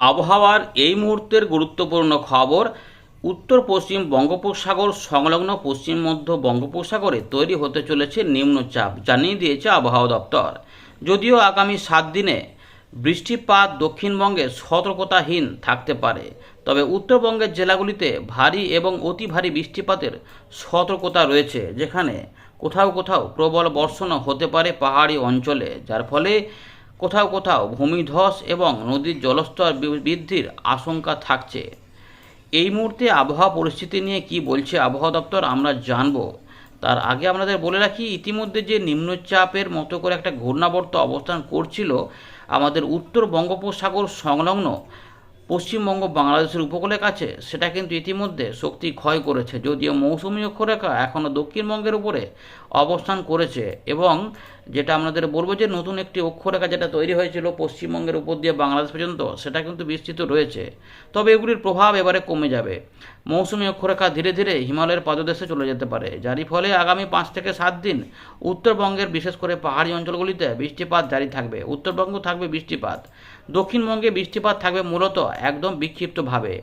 আবহাওয়ার এই মুহূর্তের গুরুত্বপূর্ণ খবর উত্তর পশ্চিম বঙ্গোপসাগর সংলগ্ন পশ্চিম মধ্য বঙ্গোপসাগরে তৈরি হতে চলেছে নিম্নচাপ, জানিয়ে দিয়েছে আবহাওয়া দপ্তর। যদিও আগামী সাত দিনে বৃষ্টিপাত দক্ষিণবঙ্গে সতর্কতাহীন থাকতে পারে, তবে উত্তরবঙ্গের জেলাগুলিতে ভারী এবং অতি ভারী বৃষ্টিপাতের সতর্কতা রয়েছে, যেখানে কোথাও কোথাও প্রবল বর্ষণও হতে পারে পাহাড়ি অঞ্চলে, যার ফলে কোথাও কোথাও ভূমিধস এবং নদীর জলস্তর বৃদ্ধির আশঙ্কা থাকছে। এই মুহূর্তে আবহাওয়া পরিস্থিতি নিয়ে কি বলছে আবহাওয়া দপ্তর আমরা জানব। তার আগে আপনাদের বলে রাখি, ইতিমধ্যে যে নিম্নচাপের মতো করে একটা ঘূর্ণাবর্ত অবস্থান করছিল আমাদের উত্তর বঙ্গোপসাগর সংলগ্ন পশ্চিমবঙ্গ বাংলাদেশের উপকূলের কাছে, সেটা কিন্তু ইতিমধ্যে শক্তি ক্ষয় করেছে। যদিও মৌসুমী অক্ষরেখা এখনও দক্ষিণবঙ্গের উপরে অবস্থান করেছে এবং যেটা আমাদের বলব যে নতুন একটি অক্ষরেখা যেটা তৈরি হয়েছিল পশ্চিমবঙ্গের উপর দিয়ে বাংলাদেশ পর্যন্ত, সেটা কিন্তু বিস্তৃত রয়েছে। তবে এগুলির প্রভাব এবারে কমে যাবে। মৌসুমী অক্ষরেখা ধীরে ধীরে হিমালয়ের পাদদেশে চলে যেতে পারে, যারই ফলে আগামী পাঁচ থেকে সাত দিন উত্তরবঙ্গের বিশেষ করে পাহাড়ি অঞ্চলগুলিতে বৃষ্টিপাত জারি থাকবে। উত্তরবঙ্গ থাকবে বৃষ্টিপাত। দক্ষিণবঙ্গে বৃষ্টিপাত থাকবে মূলত একদম বিক্ষিপ্তভাবে।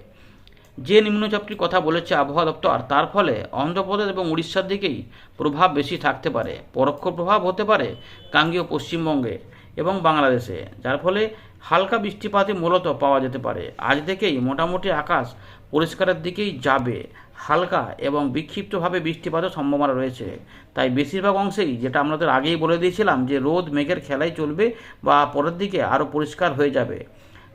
যে নিম্নচাপটির কথা বলেছে আবহাওয়া দপ্তর তার ফলে অন্ধ্রপ্রদেশ এবং উড়িষ্যার দিকেই প্রভাব বেশি থাকতে পারে, পরোক্ষ প্রভাব হতে পারে গাঙ্গীয় পশ্চিমবঙ্গে এবং বাংলাদেশে, যার ফলে হালকা বৃষ্টিপাতে মূলত পাওয়া যেতে পারে। আজ থেকেই মোটামুটি আকাশ পরিষ্কারের দিকেই যাবে, হালকা এবং বিক্ষিপ্তভাবে বৃষ্টিপাতের সম্ভাবনা রয়েছে। তাই বেশিরভাগ অংশেই, যেটা আমাদের আগেই বলে দিয়েছিলাম যে রোদ, মেঘের খেলাই চলবে বা পরের দিকে আরও পরিষ্কার হয়ে যাবে।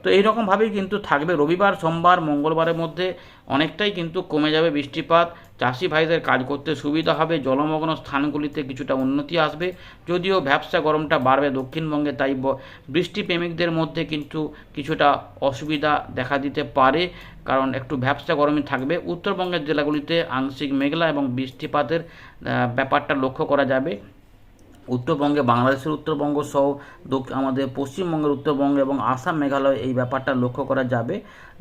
তো এইরকমভাবেই কিন্তু থাকবে। রবিবার, সোমবার, মঙ্গলবারের মধ্যে অনেকটাই কিন্তু কমে যাবে বৃষ্টিপাত। চাষি ভাইদের কাজ করতে সুবিধা হবে। জলমগ্ন স্থানগুলিতে কিছুটা উন্নতি আসবে। যদিও ব্যবসা গরমটা বাড়বে দক্ষিণবঙ্গে, তাই বৃষ্টি প্রেমিকদের মধ্যে কিন্তু কিছুটা অসুবিধা দেখা দিতে পারে। কারণ একটু ব্যবসা গরমই থাকবে। উত্তরবঙ্গের জেলাগুলিতে আংশিক মেঘলা এবং বৃষ্টিপাতের ব্যাপারটা লক্ষ্য করা যাবে। উত্তরবঙ্গে, বাংলাদেশের উত্তরবঙ্গ সহ আমাদের পশ্চিমবঙ্গের উত্তরবঙ্গ এবং আসাম মেঘালয় এই ব্যাপারটা লক্ষ্য করা যাবে।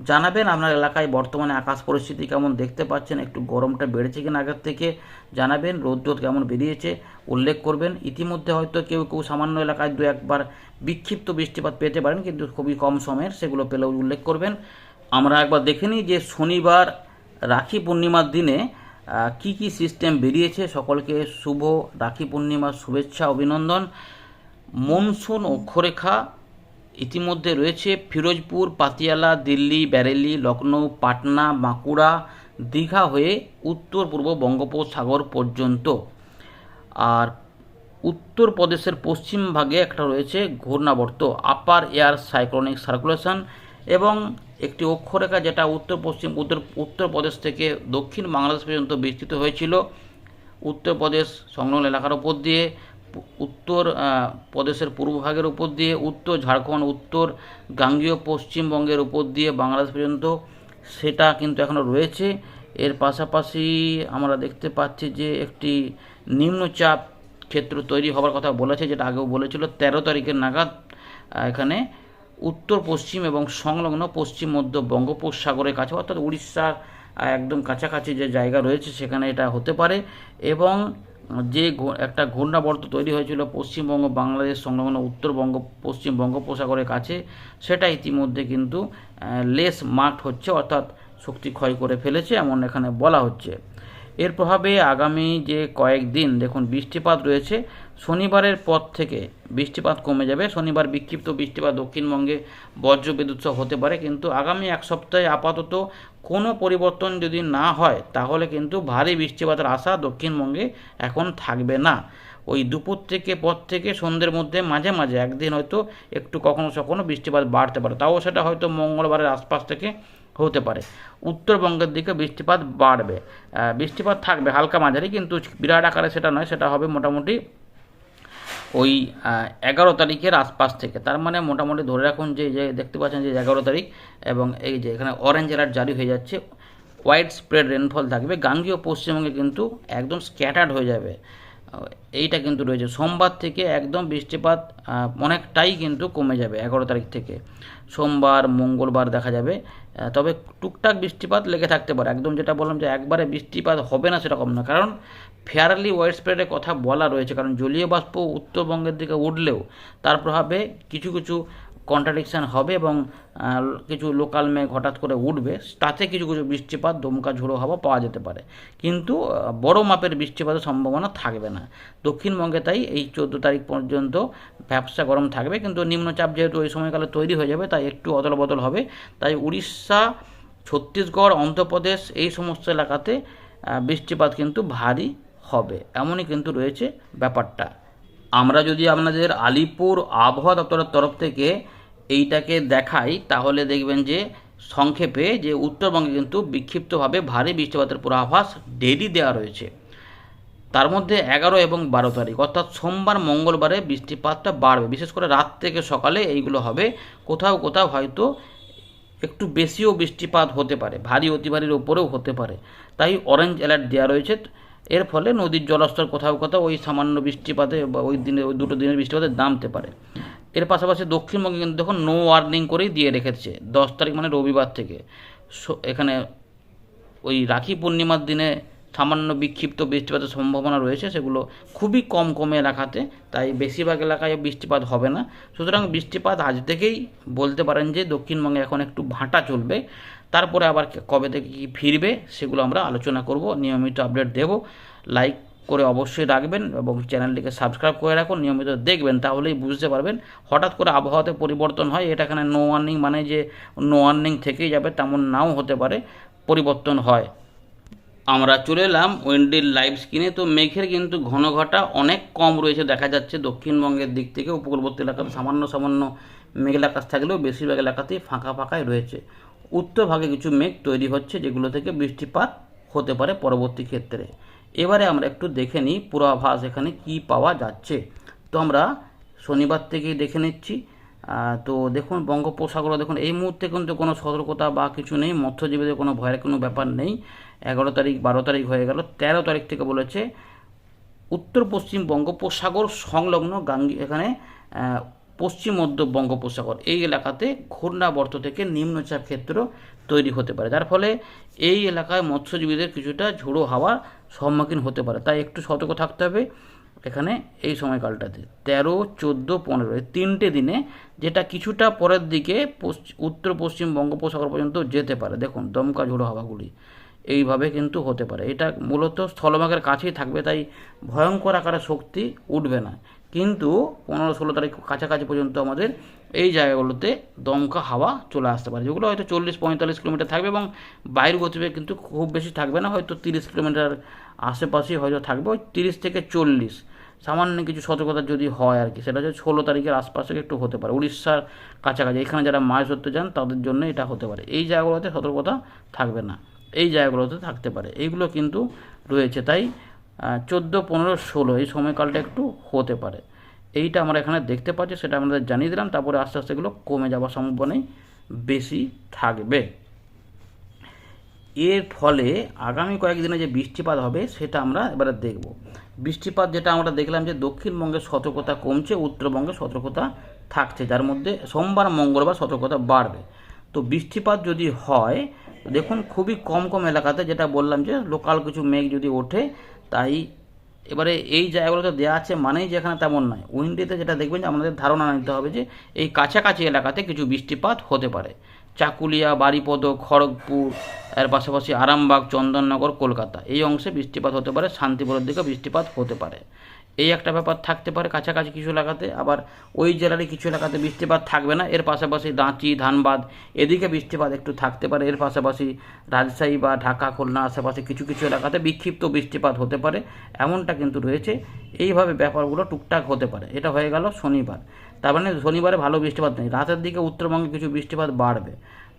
জানাবেন আপনার এলাকায় বর্তমানে আকাশ পরিস্থিতি কেমন দেখতে পাচ্ছেন, একটু গরমটা বেড়েছে কিনা আগের থেকে। জানাবেন রোদ রোদ কেমন বেরিয়েছে, উল্লেখ করবেন। ইতিমধ্যে হয়তো কেউ কেউ সামান্য এলাকায় দু একবার বিক্ষিপ্ত বৃষ্টিপাত পেতে পারেন, কিন্তু খুবই কম সময়ের সেগুলো পেলেও উল্লেখ করবেন। আমরা একবার দেখে নিই যে শনিবার রাখি পূর্ণিমার দিনে কি কি সিস্টেম বেরিয়েছে? সকলকে শুভ রাখি পূর্ণিমার শুভেচ্ছা, অভিনন্দন। মনসুন অক্ষরেখা ইতিমধ্যে রয়েছে ফিরোজপুর, পাতিয়ালা, দিল্লি, ব্যারেলি লখনৌ পাটনা, বাঁকুড়া, দীঘা হয়ে উত্তর পূর্ব বঙ্গোপসাগর পর্যন্ত। আর উত্তরপ্রদেশের পশ্চিম ভাগে একটা রয়েছে ঘূর্ণাবর্ত আপার এয়ার সাইক্লোনিক সার্কুলেশন এবং একটি অক্ষরেখা যেটা উত্তর, পশ্চিম, উত্তর উত্তরপ্রদেশ থেকে দক্ষিণ বাংলাদেশ পর্যন্ত বিস্তৃত হয়েছিল। উত্তরপ্রদেশ সংলগ্ন এলাকার উপর দিয়ে, উত্তর প্রদেশের পূর্বভাগের উপর দিয়ে, উত্তর ঝাড়খণ্ড, উত্তর গাঙ্গীয় পশ্চিমবঙ্গের উপর দিয়ে বাংলাদেশ পর্যন্ত সেটা কিন্তু এখনও রয়েছে। এর পাশাপাশি আমরা দেখতে পাচ্ছি যে একটি নিম্নচাপ ক্ষেত্র তৈরি হওয়ার কথা বলেছে, যেটা আগেও বলেছিল, তেরো তারিখের নাগাদ এখানে উত্তর, পশ্চিম এবং সংলগ্ন পশ্চিম, মধ্য বঙ্গোপসাগরের কাছে, অর্থাৎ উড়িষ্যার একদম কাছাকাছি যে জায়গা রয়েছে সেখানে এটা হতে পারে এবং যে একটা ঘূর্ণাবর্ত তৈরি হয়েছিল পশ্চিমবঙ্গ বাংলাদেশ সংলগ্ন উত্তরবঙ্গ পশ্চিম বঙ্গোপসাগরের কাছে, সেটা ইতিমধ্যে কিন্তু লেস মার্কড হচ্ছে, অর্থাৎ শক্তি ক্ষয় করে ফেলেছে এমন এখানে বলা হচ্ছে। এর প্রভাবে আগামী যে কয়েকদিন, দেখুন, বৃষ্টিপাত রয়েছে শনিবারের পর থেকে বৃষ্টিপাত কমে যাবে। শনিবার বিক্ষিপ্ত বৃষ্টিপাত দক্ষিণবঙ্গে বজ্রবিদ্যুৎ সহ হতে পারে। কিন্তু আগামী এক সপ্তাহে আপাতত কোনো পরিবর্তন যদি না হয়, তাহলে কিন্তু ভারী বৃষ্টিপাতের আশা দক্ষিণবঙ্গে এখন থাকবে না। ওই দুপুর থেকে পর থেকে সন্ধ্যের মধ্যে মাঝে মাঝে একদিন হয়তো একটু কখনো কখনো বৃষ্টিপাত বাড়তে পারে। তাও সেটা হয়তো মঙ্গলবারের আশপাশ থেকে হতে পারে। উত্তরবঙ্গের দিকে বৃষ্টিপাত বাড়বে। বৃষ্টিপাত থাকবে হালকা মাঝারি, কিন্তু বিরাট আকারে সেটা নয়, সেটা হবে মোটামুটি ওই এগারো তারিখের আশপাশ থেকে। তার মানে মোটামুটি ধরে রাখুন যে যে দেখতে পাচ্ছেন যে এগারো তারিখ এবং এই যে এখানে অরেঞ্জ অ্যালার্ট জারি হয়ে যাচ্ছে হোয়াইট স্প্রেড রেনফল থাকবে। গাঙ্গীয় পশ্চিমবঙ্গে কিন্তু একদম স্ক্যাটার্ড হয়ে যাবে। এইটা কিন্তু রয়েছে। সোমবার থেকে একদম বৃষ্টিপাত অনেকটাই কিন্তু কমে যাবে এগারো তারিখ থেকে। সোমবার, মঙ্গলবার দেখা যাবে। তবে টুকটাক বৃষ্টিপাত লেগে থাকতে পারে। একদম যেটা বললাম যে একবারে বৃষ্টিপাত হবে না সেরকম না। কারণ ফেয়ারলি ওয়াইড স্প্রেডের কথা বলা রয়েছে, কারণ জলীয় বাষ্প উত্তরবঙ্গের দিকে উঠলেও তার প্রভাবে কিছু কিছু কন্ট্রাডিকশান হবে এবং কিছু লোকাল মেঘ হঠাৎ করে উঠবে, তাতে কিছু কিছু বৃষ্টিপাত, দমকা ঝোড়ো হাওয়া পাওয়া যেতে পারে। কিন্তু বড় মাপের বৃষ্টিপাতের সম্ভাবনা থাকবে না। দক্ষিণবঙ্গে তাই এই চোদ্দ তারিখ পর্যন্ত ব্যবসা গরম থাকবে, কিন্তু নিম্নচাপ যেহেতু ওই সময়কালে তৈরি হয়ে যাবে, তাই একটু অদল বদল হবে। তাই উড়িষ্যা, ছত্তিশগড়, অন্ধ্রপ্রদেশ এই সমস্ত এলাকাতে বৃষ্টিপাত কিন্তু ভারী হবে। এমনই কিন্তু রয়েছে ব্যাপারটা। আমরা যদি আপনাদের আলিপুর আবহাওয়া দপ্তরের তরফ থেকে এইটাকে দেখাই, তাহলে দেখবেন যে সংক্ষেপে যে উত্তরবঙ্গে কিন্তু বিক্ষিপ্তভাবে ভারী বৃষ্টিপাতের পূর্বাভাস ডেলি দেওয়া রয়েছে। তার মধ্যে এগারো এবং বারো তারিখ, অর্থাৎ সোমবার, মঙ্গলবারে বৃষ্টিপাতটা বাড়বে। বিশেষ করে রাত থেকে সকালে এইগুলো হবে। কোথাও কোথাও হয়তো একটু বেশিও বৃষ্টিপাত হতে পারে, ভারী অতি ভারীর ওপরেও হতে পারে। তাই অরেঞ্জ অ্যালার্ট দেওয়া রয়েছে। এর ফলে নদীর জলস্তর কোথাও কোথাও ওই সামান্য বৃষ্টিপাতে বা ওই দিনে, ওই দুটো দিনের বৃষ্টিপাতে নামতে পারে। এর পাশাপাশি দক্ষিণবঙ্গে কিন্তু দেখুন নো ওয়ার্নিং করেই দিয়ে রেখেছে। দশ তারিখ মানে রবিবার থেকে। এখানে ওই রাখি পূর্ণিমার দিনে সামান্য বিক্ষিপ্ত বৃষ্টিপাতের সম্ভাবনা রয়েছে, সেগুলো খুবই কম কমে এলাকাতে তাই বেশিরভাগ এলাকায় বৃষ্টিপাত হবে না। সুতরাং বৃষ্টিপাত আজ থেকেই বলতে পারেন যে দক্ষিণবঙ্গে এখন একটু ভাঁটা চলবে। তারপরে আবার কবে থেকে কী ফিরবে সেগুলো আমরা আলোচনা করব, নিয়মিত আপডেট দেব। লাইক করে অবশ্যই রাখবেন এবং চ্যানেলটিকে সাবস্ক্রাইব করে রাখুন, নিয়মিত দেখবেন তাহলেই বুঝতে পারবেন। হঠাৎ করে আবহাওয়াতে পরিবর্তন হয়, এটা এখানে নো ওয়ার্নিং মানে যে নো ওয়ার্নিং থেকেই যাবে, তেমন নাও হতে পারে, পরিবর্তন হয়। আমরা চলে এলাম উইন্ডির লাইভ স্ক্রিনে তো মেঘের কিন্তু ঘন ঘটা অনেক কম রয়েছে, দেখা যাচ্ছে দক্ষিণবঙ্গের দিক থেকে উপকূলবর্তী এলাকাতে সামান্য সামান্য মেঘলা আকাশ থাকলেও বেশিরভাগ এলাকাতেই ফাঁকা ফাঁকাই রয়েছে। উত্তর ভাগে কিছু মেঘ তৈরি হচ্ছে যেগুলো থেকে বৃষ্টিপাত হতে পারে পরবর্তী ক্ষেত্রে। এবারে আমরা একটু দেখে নিই পূর্বাভাস এখানে কি পাওয়া যাচ্ছে। তো আমরা শনিবার থেকেই দেখে নিচ্ছি। তো দেখুন বঙ্গোপসাগর দেখুন, এই মুহূর্তে কিন্তু কোনো সতর্কতা বা কিছু নেই, মৎস্যজীবীদের কোনো ভয়ের কোনো ব্যাপার নেই। এগারো তারিখ, বারো তারিখ হয়ে গেল, তেরো তারিখ থেকে বলেছে উত্তর পশ্চিম বঙ্গোপসাগর সংলগ্ন গাঙ্গি এখানে পশ্চিম মধ্য বঙ্গোপসাগর। এই এলাকাতে ঘূর্ণাবর্ত থেকে নিম্নচাপ ক্ষেত্র তৈরি হতে পারে। যার ফলে এই এলাকায় মৎস্যজীবীদের কিছুটা ঝোড়ো হাওয়ার সম্মুখীন হতে পারে। তাই একটু সতর্ক থাকতে হবে এখানে এই সময়কালটাতে। তেরো, চোদ্দ, পনেরো এই তিনটে দিনে যেটা কিছুটা পরের দিকে উত্তর, পশ্চিম বঙ্গোপসাগর পর্যন্ত যেতে পারে। দেখুন, দমকা ঝোড়ো হাওয়াগুলি এইভাবে কিন্তু হতে পারে। এটা মূলত স্থলভাগের কাছেই থাকবে, তাই ভয়ঙ্কর আকারে শক্তি উঠবে না। কিন্তু পনেরো ষোলো তারিখ কাছাকাছি পর্যন্ত আমাদের এই জায়গাগুলোতে দমকা হাওয়া চলে আসতে পারে। যেগুলো হয়তো চল্লিশ, পঁয়তাল্লিশ কিলোমিটার থাকবে এবং বায়ুর গতিবেগ কিন্তু খুব বেশি থাকবে না, হয়তো তিরিশ কিলোমিটার আশেপাশেই হয়তো থাকবে। ওই তিরিশ থেকে চল্লিশ সামান্য কিছু সতর্কতা যদি হয় আর কি, সেটা হচ্ছে ষোলো তারিখের আশপাশে একটু হতে পারে। উড়িষ্যার কাছাকাছি, এখানে যারা মাছ ধরতে যান তাদের জন্য এটা হতে পারে। এই জায়গাগুলোতে সতর্কতা থাকবে না, এই জায়গাগুলোতে থাকতে পারে। এইগুলো কিন্তু রয়েছে। তাই চোদ্দ, পনেরো, ষোলো এই সময়কালটা একটু হতে পারে। এইটা আমরা এখানে দেখতে পাচ্ছি, সেটা আমাদের জানিয়ে দিলাম, তারপরে আস্তে আস্তে এগুলো কমে যাওয়ার সম্ভাবনাই বেশি থাকবে। এর ফলে আগামী কয়েকদিনে যে বৃষ্টিপাত হবে, সেটা আমরা এবারে দেখব। বৃষ্টিপাত যেটা আমরা দেখলাম যে দক্ষিণবঙ্গের সতর্কতা কমছে, উত্তরবঙ্গে সতর্কতা থাকছে, যার মধ্যে সোমবার, মঙ্গলবার সতর্কতা বাড়বে। তো বৃষ্টিপাত যদি হয়, দেখুন খুবই কম কম এলাকাতে যেটা বললাম যে লোকাল কিছু মেঘ যদি ওঠে তাই এবারে এই জায়গাগুলোতে দেওয়া আছে মানেই যেখানে তেমন নয়। উইন্ডিতে যেটা দেখবেন যে আমাদের ধারণা নিতে হবে যে এই কাছাকাছি এলাকাতে কিছু বৃষ্টিপাত হতে পারে। চাকুলিয়া, বারিপদ, খড়গপুর, এর পাশাপাশি আরামবাগ, চন্দননগর, কলকাতা এই অংশে বৃষ্টিপাত হতে পারে, শান্তিপুরের দিকে বৃষ্টিপাত হতে পারে। এই একটা ব্যাপার থাকতে পারে, কাছাকাছি কিছু এলাকাতে। আবার ওই জেলারই কিছু এলাকাতে বৃষ্টিপাত থাকবে না। এর পাশাপাশি দাঁচি, ধানবাদ, এদিকে বৃষ্টিপাত একটু থাকতে পারে। এর পাশাপাশি রাজশাহী বা ঢাকা, খুলনা আশেপাশে কিছু কিছু এলাকাতে বিক্ষিপ্ত বৃষ্টিপাত হতে পারে। এমনটা কিন্তু রয়েছে। এইভাবে ব্যাপারগুলো টুকটাক হতে পারে। এটা হয়ে গেল শনিবার। তার মানে শনিবারে ভালো বৃষ্টিপাত নেই। রাতের দিকে উত্তরবঙ্গে কিছু বৃষ্টিপাত বাড়বে।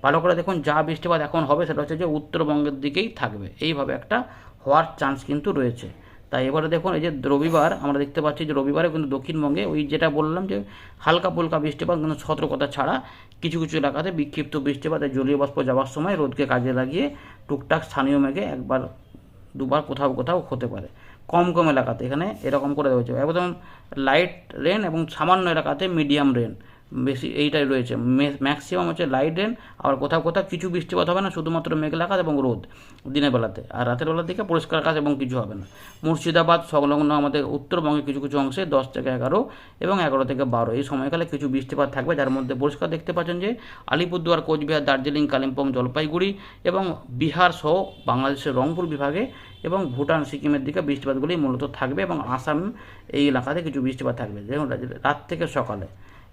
ভালো করে দেখুন, যা বৃষ্টিপাত এখন হবে সেটা হচ্ছে যে উত্তরবঙ্গের দিকেই থাকবে। এইভাবে একটা হওয়ার চান্স কিন্তু রয়েছে। তাই এবারে দেখুন, এই যে রবিবার, আমরা দেখতে পাচ্ছি যে রবিবারে কিন্তু দক্ষিণবঙ্গে ওই যেটা বললাম যে হালকা ফুলকা বৃষ্টিপাত কিন্তু সতর্কতা ছাড়া কিছু কিছু এলাকাতে বিক্ষিপ্ত বৃষ্টিপাত জলীয় বাষ্প যাওয়ার সময় রোদকে কাজে লাগিয়ে টুকটাক স্থানীয় মেঘে একবার, দুবার কোথাও কোথাও হতে পারে। কম কম এলাকাতে এখানে এরকম করে দেওয়া হয়েছে। একদম লাইট রেন এবং সামান্য এলাকাতে মিডিয়াম রেন বেশি এইটাই রয়েছে। ম্যাক্সিমাম হচ্ছে লাইট রেন আর কোথাও কোথাও কিছু বৃষ্টিপাত হবে না, শুধুমাত্র মেঘলা আকাশ এবং রোদ দিনের বেলাতে। আর রাতের বেলার দিকে পরিষ্কার আকাশ এবং কিছু হবে না। মুর্শিদাবাদ, সংলগ্ন আমাদের উত্তরবঙ্গের কিছু কিছু অংশে দশ থেকে এগারো এবং এগারো থেকে বারো। এই সময়কালে কিছু বৃষ্টিপাত থাকবে, যার মধ্যে পরিষ্কার দেখতে পাচ্ছেন যে আলিপুরদুয়ার, কোচবিহার, দার্জিলিং, কালিম্পং, জলপাইগুড়ি এবং বিহার সহ বাংলাদেশের রংপুর বিভাগে এবং ভুটান, সিকিমের দিকে বৃষ্টিপাতগুলি মূলত থাকবে এবং আসাম এই এলাকাতে কিছু বৃষ্টিপাত থাকবে। যেমন রাত থেকে সকালে।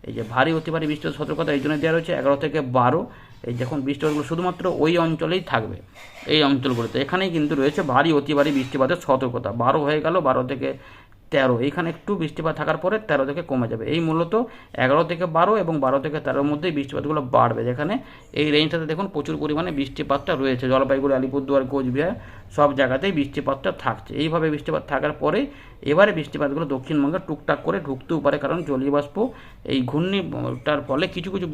এই যে ভারী, অতি ভারী বৃষ্টির সতর্কতা এই জন্য দেওয়া রয়েছে এগারো থেকে বারো। এই যখন বৃষ্টিপাতগুলো শুধুমাত্র ওই অঞ্চলেই থাকবে, এই অঞ্চলগুলোতে। এখানেই কিন্তু রয়েছে ভারী, অতি ভারী বৃষ্টিপাতের সতর্কতা। বারো হয়ে গেল, বারো থেকে তেরো। এইখানে একটু বৃষ্টিপাত থাকার পরে তেরো থেকে কমে যাবে। এই মূলত এগারো থেকে বারো এবং বারো থেকে তেরোর মধ্যেই বৃষ্টিপাতগুলো বাড়বে। যেখানে এই রেঞ্জটাতে দেখুন প্রচুর পরিমাণে বৃষ্টিপাতটা রয়েছে। জলপাইগুড়ি, আলিপুরদুয়ার, কোচবিহার সব জায়গাতেই বৃষ্টিপাতটা থাকছে। এইভাবে বৃষ্টিপাত থাকার পরে এবারে বৃষ্টিপাতগুলো দক্ষিণবঙ্গে টুকটাক করে ঢুকতেও পারে, কারণ জলীয় বাষ্প এই ঘূর্ণিটার ফলে কিছু কিছু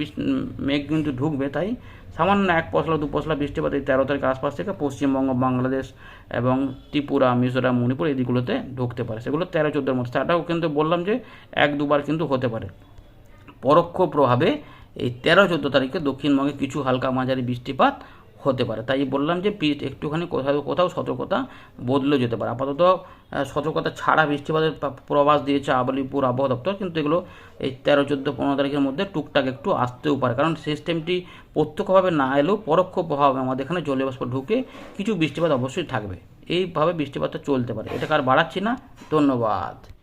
মেঘ কিন্তু ঢুকবে। তাই সামান্য এক পশলা, দু পশলা বৃষ্টিপাত এই তেরো তারিখ আশপাশ থেকে পশ্চিমবঙ্গ, বাংলাদেশ এবং ত্রিপুরা, মিজোরাম, মণিপুর এই দিকগুলোতে ঢুকতে পারে। সেগুলো তেরো চোদ্দোর মধ্যে। সেটাও কিন্তু বললাম যে এক দুবার কিন্তু হতে পারে। পরোক্ষ প্রভাবে এই তেরো চোদ্দ তারিখে দক্ষিণবঙ্গে কিছু হালকা মাঝারি বৃষ্টিপাত হতে পারে। তাই বললাম যে পি- একটুখানি কোথাও কোথাও সতর্কতা বদলে যেতে পারে। আপাতত সতর্কতা ছাড়া বৃষ্টিপাতের প্রবাস দিয়েছে আবলিপুর আবহাওয়া দপ্তর, কিন্তু এগুলো এই তেরো চোদ্দ পনেরো তারিখের মধ্যে টুকটাক একটু আসতেও পারে। কারণ সিস্টেমটি প্রত্যক্ষভাবে না এলেও পরোক্ষ প্রভাবে আমাদের এখানে জলীয় বাষ্প ঢুকে কিছু বৃষ্টিপাত অবশ্যই থাকবে। এইভাবে বৃষ্টিপাতটা চলতে পারে। এটাকে আর বাড়াচ্ছি না। ধন্যবাদ।